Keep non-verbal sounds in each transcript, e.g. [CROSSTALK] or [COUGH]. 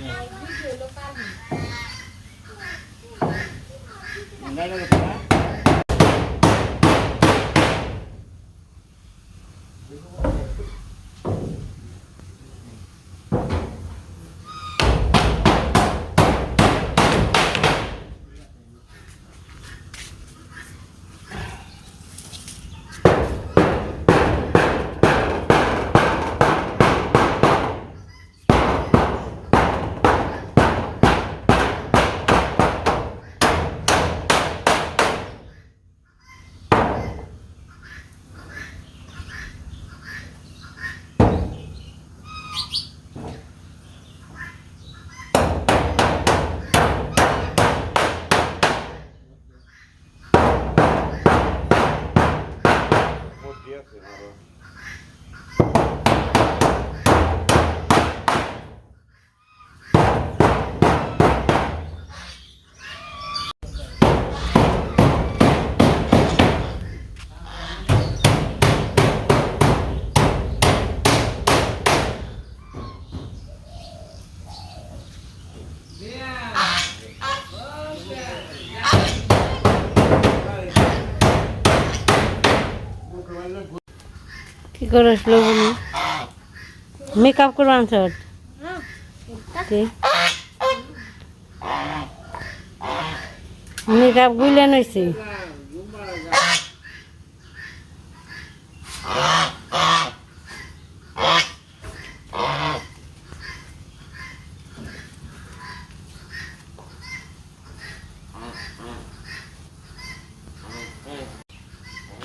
কি করে আসলো বলি মেকআপ করব কি? মেকআপ গুলেন হয়েছে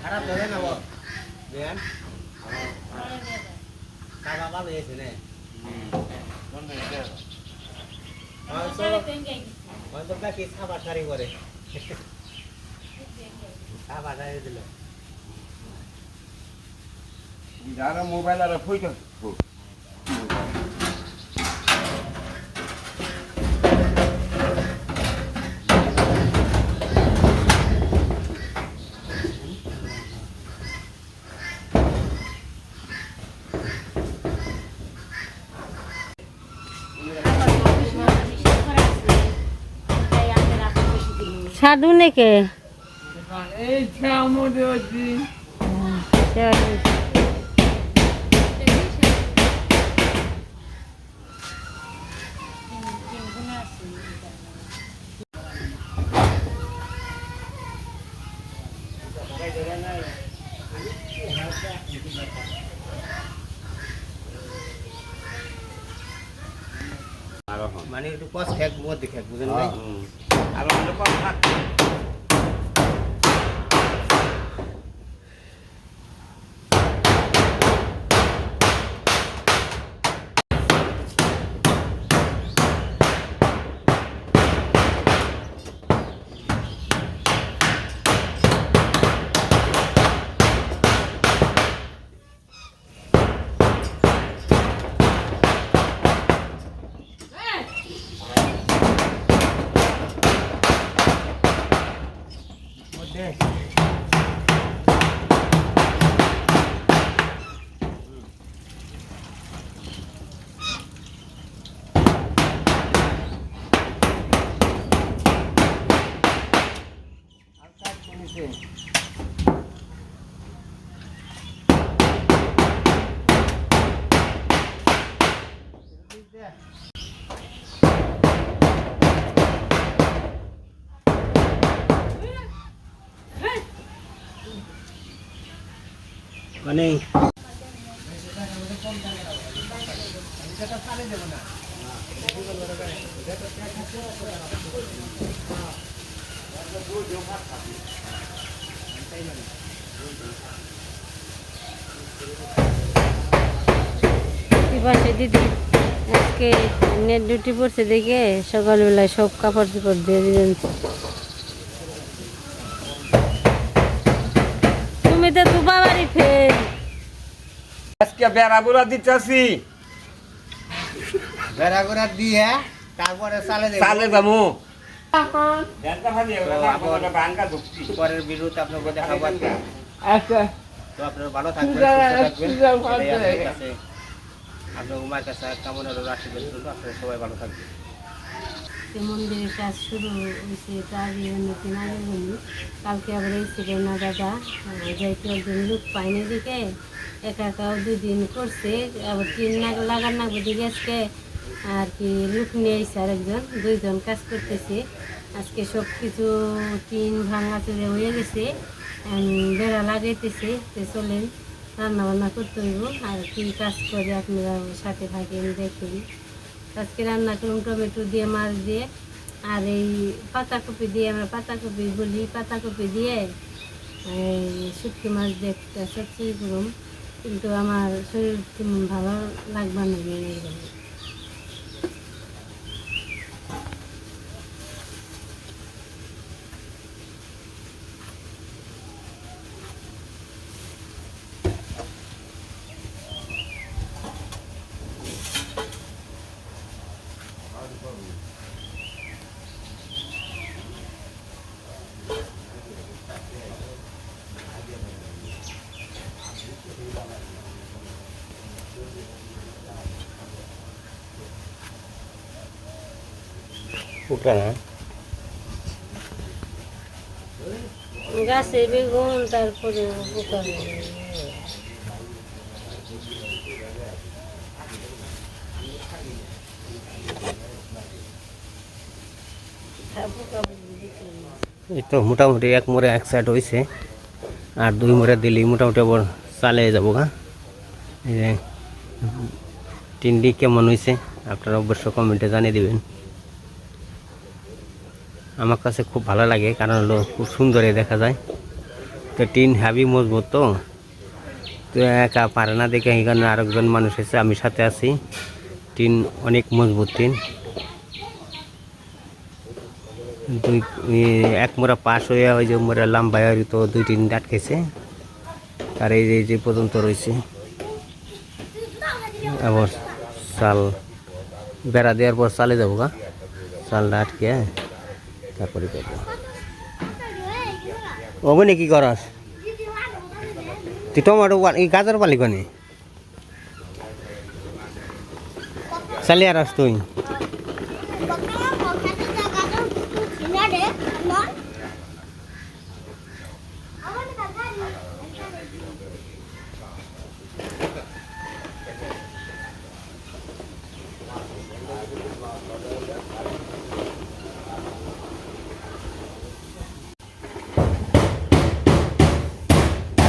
খারাপ ধরে না বল দেন টাকা ভালো এসে নে হয়তো কি সাবা সারি করে সাবা সারি দিল যারা মোবাইল আর ফুইটা সাধু নাকি? এই ছামুদে অতি Like. মানে দিদি আজকে নেট ডিউটি পড়ছে দেখে সকালবেলায় সব কাপড় চোপড় দিয়ে দিলেন তুমি তো তু বাবারই ফের আজকে বেড়া বুড়া দিতেছি। বেড়া দিয়ে তারপরে চালে চালে যাব। পরের বিরুদ্ধে আপনার কথা খাবার আচ্ছা। তো আপনার ভালো থাকবেন আপনার কাছে কাছে কামনা রইল আশীর্বাদ আপনারা সবাই ভালো থাকবেন। সে মন্দিরের কাজ শুরু হয়েছে তার অন্যদিন আগে বলি, কালকে আবার এসেছিল না দাদা যাইতে একজন লোক পাইনি দিকে একা একাও দুদিন করছে, আবার তিন নাগ, লাগার নাগ দিকে আজকে আর কি লোক নিয়ে আইসে আরেকজন, দুইজন কাজ করতেছে। আজকে সব কিছু টিন ভাঙা চুরে হয়ে গেছে বেড়া লাগাইতেছে, তো চলেন রান্না বান্না করতে হইব, আর কি কাজ করে আপনারা সাথে থাকেন, দেখেন। আজকে রান্না করুন টমেটো দিয়ে, মাছ দিয়ে, আর এই পাতাকপি দিয়ে, আমরা পাতাকপি বলি, পাতাকপি দিয়ে এই শুটকি মাছ দেখতে সবচেয়ে করুন। কিন্তু আমার শরীর ভালো লাগবে না না। গাছে বেগুন তারপরে পোকা এই তো মোটামুটি এক মোড়ে এক সাইড হয়েছে আর দুই মোড়ে দিলেই মোটামুটি আবার চালিয়ে যাব গা। এই যে তিনটি কেমন হয়েছে আপনারা অবশ্য কমেন্টে জানিয়ে দিবেন। আমার কাছে খুব ভালো লাগে, কারণ হলো খুব সুন্দরই দেখা যায়। তো টিন হ্যাভি মজবুত তো। তো একা পারে না দেখে এখানে আরেকজন মানুষ এসে আমি সাথে আছি। টিন অনেক মজবুত টিন। দুই এক মোড়া পাশ হয়ে ওই যে মোড়া লম্বা হয়ে তো দুই টিন আটকেছে। আর এই যে পর্যন্ত রয়েছে। আবার চাল বেড়া দেওয়ার পর চালে যাব গা। চালটা আটকে। তারপরে করব। ওগুনে কি করস? তুই টমাটো এই গাজর পালি কনে? চালিয়ে আস তুই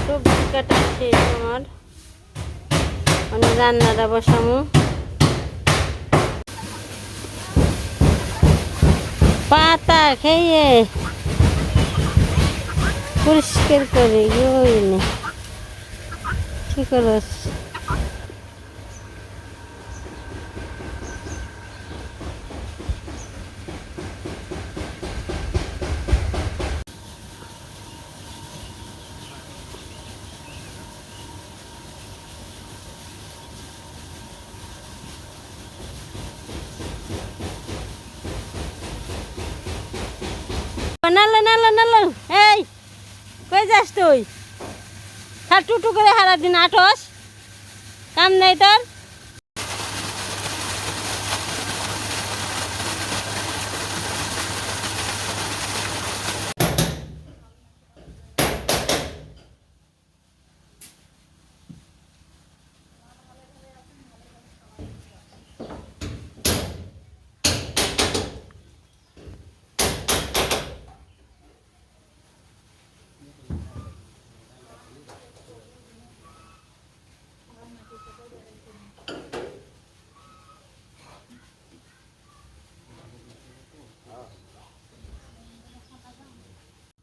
সবজি কাটা শেষ আমার মানে রান্নাটা বসামু। পাতা খেয়ে পরিষ্কার করে ইয়ে কি করস? নালো, নাল নাল। এই, কই যাস তুই? খাট টুটু করে হারা দিন আটস। কাম নাই তোর?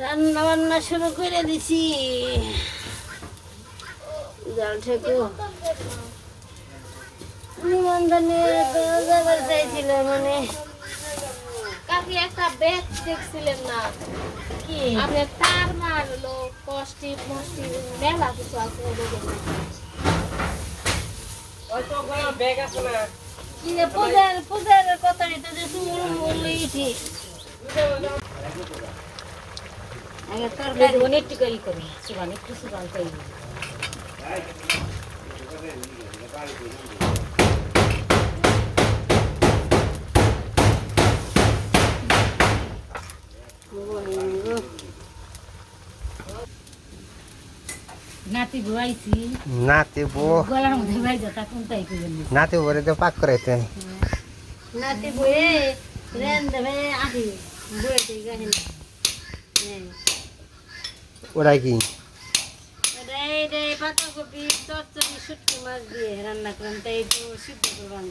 রান্না বান্না শুরু করে দিছি। জল ঠেকো। নিমন্ত্রণে যাবার চাইছিল মানে। কাকি একটা ব্যাগ দেখছিলেন না? কি? আপনি তার মারলো কষ্টি মেলা কিছু আছে পূজার পূজার কথা এটা যে তুমি বলেছি আগে তরকারি অনেক টিকাই করি। সুগান একটু সুগান করি। নাতি ঘুরাইছি নাতি বো গলার মধ্যে ভাই যা তখন তাই করবেন নাতি বলে তো পাক করাইতে। নাতি বয়ে রেন দেবে আদি বয়ে ঠিক আছে ওরাই কি? চচ্চড়ি শুটকি মাছ দিয়ে রান্না করলাম তাই একটু সিদ্ধ করবাম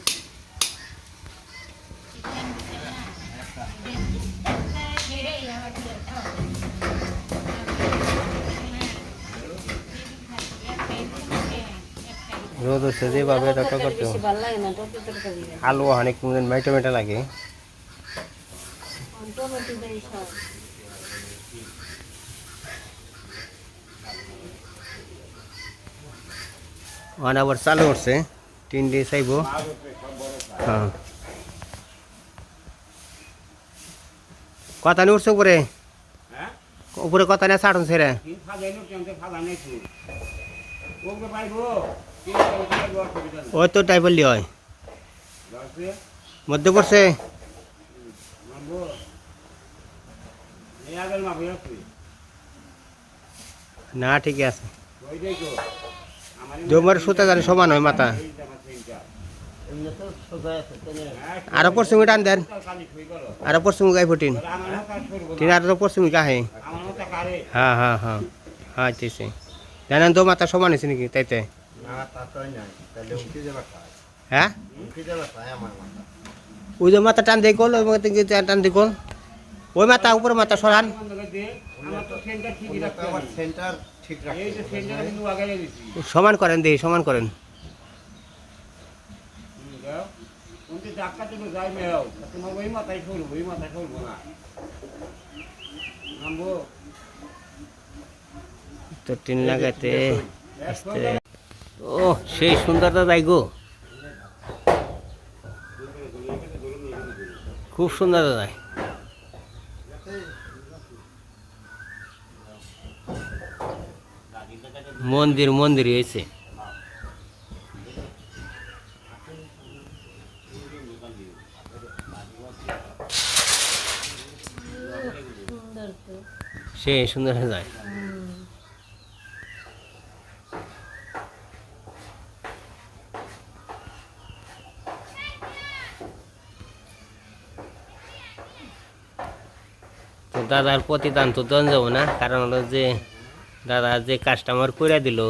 রোদ হচ্ছে যেভাবে রান্না করতে। ভালো লাগে না আলু অনেক মেটা মেটা লাগে। টমেটো ওখানে আবার চালু করছে। তিন দিয়ে চাইব। হ্যাঁ। কথা নিয়ে উঠছে উপরে? উপরে কথা নিয়ে ছাড়ুন ছেড়ে ওই তো টাইপের লি হয়। মধ্যে পড়ছে? না, ঠিকই আছে। জমার সুতা জানি সমান হয় মাথা। আরও পশ্চিম টান দেন। আরও পশ্চিম গাই ফুটিন। তিন আর পশ্চিম গাহে হ্যাঁ হ্যাঁ হ্যাঁ। হ্যাঁ ঠিক জানেন তো মাথা সমান হয়েছে নাকি তাইতে? হ্যাঁ? ওই যে মাথা টান দিয়ে গল, ওই টান দিয়ে গল। ওই মাথা, উপরে মাথা সরান। সেন্টার সমান করেন দেখি সমান করেন। উনকে ধাক্কা তুমি যাই মেও তোমার ওই মাথায় সরবো ওই মাথায় সরবো না। নামবো। তো টিন লাগাতে আস্তে। ও সেই সুন্দরতা তাই গো। খুব সুন্দর দাদা। মন্দির মন্দির হয়েছে। সে সুন্দর হয়ে যায়। দাদার প্রতিদান তো দন যাব না, কারণ হলো যে দাদা যে কাস্টমার করে দিল।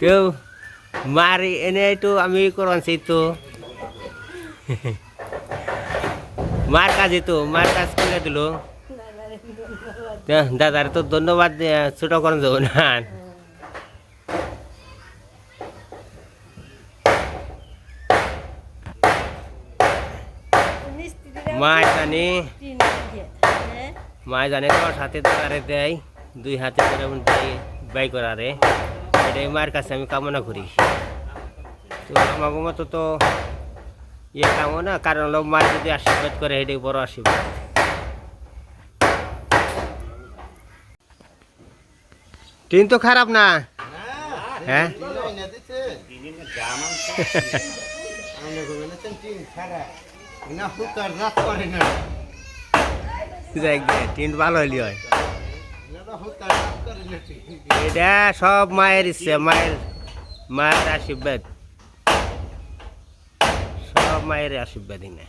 তো মার এনে একটু আমি করানছি তো মার কাজে তো মার কাজ করে দিল। দাদার তো ধন্যবাদ ছোট করেন যাব না মা জানি মা জানে তো হাতে তারে দেয়। দুই হাতে করে এমন বাই করারে এটাই মার কাছে আমি কামনা করি। তো আমাকে মতো তো ইয়ে কামো না কারণ হলো মা যদি আশীর্বাদ করে এটাই বড় আশীর্বাদ। টিন তো খারাপ না? হ্যাঁ? [LAUGHS] টিন ভালো হইলি হয়। এটা সব মায়ের ইচ্ছে মায়ের মায়ের আশীর্বাদ। সব মায়ের আশীর্বাদই না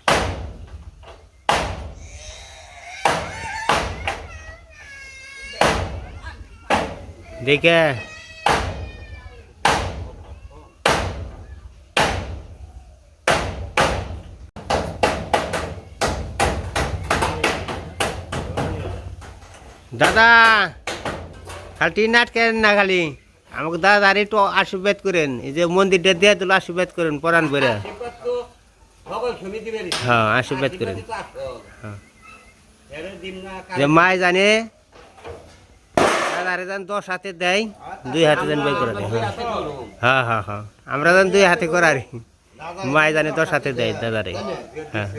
দেখে দাদা খালি টিন আটকেন না খালি? আমাকে দাদা আর একটু আশীর্বাদ করেন এই যে মন্দিরটা দিয়ে দিল আশীর্বাদ করেন পরাণ বেড়ে আশীর্বাদ তো সকল সমিতি বেরিয়ে হ্যাঁ আশীর্বাদ করেন। হ্যাঁ। এরে দিন না যে মায় জানে দাদারে যান দশ হাতে দেয় দুই হাতে যান বই করে দেয়। হ্যাঁ হ্যাঁ হ্যাঁ হ্যাঁ। আমরা যান দুই হাতে করারি। মায় জানে দশ হাতে দেয় দাদারে। হ্যাঁ।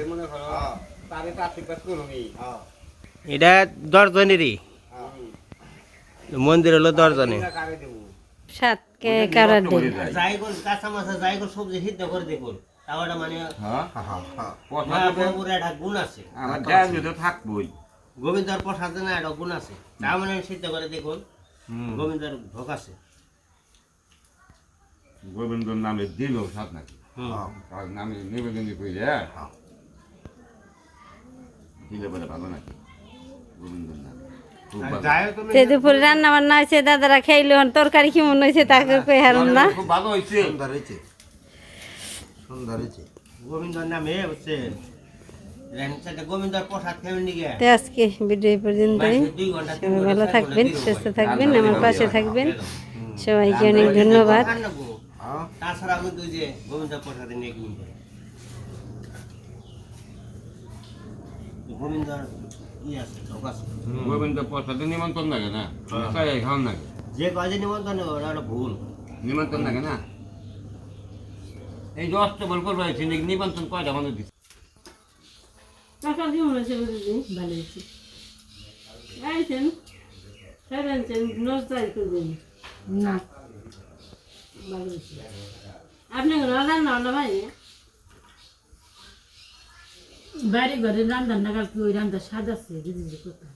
করো হ্যাঁ এটা দশজনেরই। মন্দির হলো দশজনে। কারে দিন কাঁচা মাছা যাই কোন সবজি সিদ্ধ করে দেখুন তাহলে মানে হ্যাঁ হ্যাঁ হ্যাঁ মহাপ্রভুর একটা গুণ আছে। থাকবই। গোবিন্দর প্রসাদে না একটা গুণ আছে। তা মানে সিদ্ধ করে দেখুন গোবিন্দর ভোগ আছে। গোবিন্দর নামে দিল সাত নাকি? হুম। তার নামে নিবেদন কইলে? হ্যাঁ। দিলে বলে ভালো নাকি? দুপুরে রান্না বান্না হয়েছে দাদারা হন তরকারি কেমন হয়েছে তাকে কই হারুন না? খুব ভালো হয়েছে। সুন্দর হয়েছে। সুন্দর হয়েছে। গোবিন্দর নামে হচ্ছে আজকে ভিডিও পর্যন্তই। সবাই ভালো থাকবেন সুস্থ থাকবেন আমার পাশে থাকবেন। সবাইকে অনেক ধন্যবাদ। হ্যাঁ। তাছাড়া কিন্তু ওই যে গোবিন্দ প্রসাদে নিয়ে কিনবে গোবিন্দ প্রসাদে নিমন্ত্রণ লাগে না। খাওয়ান লাগে যে কাজে নিমন্ত্রণ ওরা হলো ভুল। নিমন্ত্রণ লাগে না। এই যে অষ্টবল করব নিমন্ত্রণ কয়টা মানুষ দিচ্ছে কেমন ভালো আইছেন ফেরেনছেন নজদাই করবেন না। ভালো হয়েছে আপনি রান্না হলো ভাই বাড়ি ঘরে রান্ধার নাগাল কি ওই রান্ধার স্বাদ আছে দিদি কথা